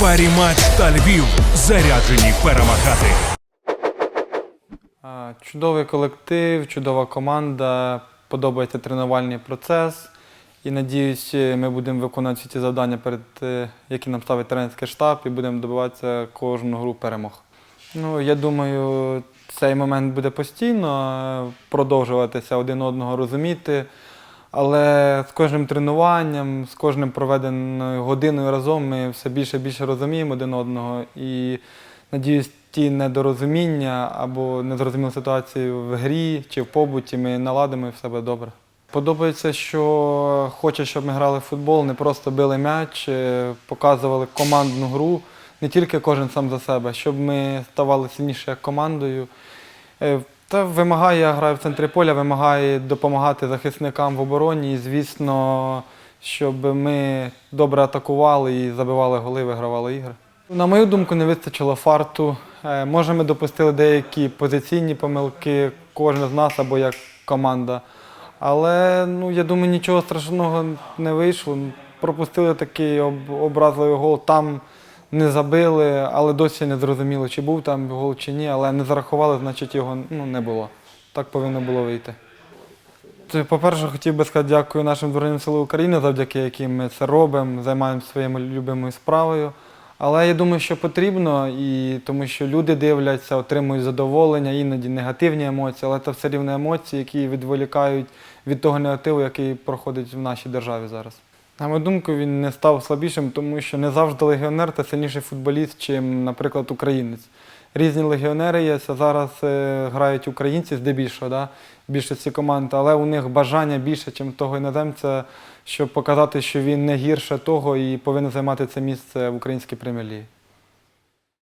Паріматч та Львів заряджені перемагати. Чудовий колектив, чудова команда, подобається тренувальний процес. І надіюсь, ми будемо виконувати ті завдання, перед, е, які нам ставить тренерський штаб, і будемо добиватися кожну гру перемог. Ну, я думаю, цей момент буде постійно е, продовжуватися один одного розуміти. Але з кожним тренуванням, з кожним проведеною годиною разом ми все більше і більше розуміємо один одного. І надіюсь, ті недорозуміння або незрозумілі ситуації в грі чи в побуті ми наладимо і все буде добре. Подобається, що хоче, щоб ми грали в футбол, не просто били м'яч, е, показували командну гру, не тільки кожен сам за себе, щоб ми ставали сильніше як командою. Та вимагає, я граю в центрі поля, вимагає допомагати захисникам в обороні. І, звісно, щоб ми добре атакували і забивали голи, вигравали ігри. На мою думку, не вистачило фарту. Е, Може, ми допустили деякі позиційні помилки, кожен з нас або як команда. Але ну, я думаю, нічого страшного не вийшло. Пропустили такий об- образливий гол. Там не забили, але досі не зрозуміло, чи був там гол чи ні, але не зарахували, значить його ну, не було. Так повинно було вийти. По-перше, хотів би сказати дякую нашим Збройним силам України, завдяки яким ми це робимо, займаємося своєю любимою справою. Але я думаю, що потрібно, і тому що люди дивляться, отримують задоволення, іноді негативні емоції, але це все рівно емоції, які відволікають від того негативу, який проходить в нашій державі зараз. На мою думку, він не став слабішим, тому що не завжди легіонер це сильніший футболіст, чим, наприклад, українець. Різні легіонери є, зараз е, грають українці здебільшого, да, більшості команд, але у них бажання більше, ніж того іноземця, щоб показати, що він не гірше того і повинен займати це місце в українській прем'єр-лігі.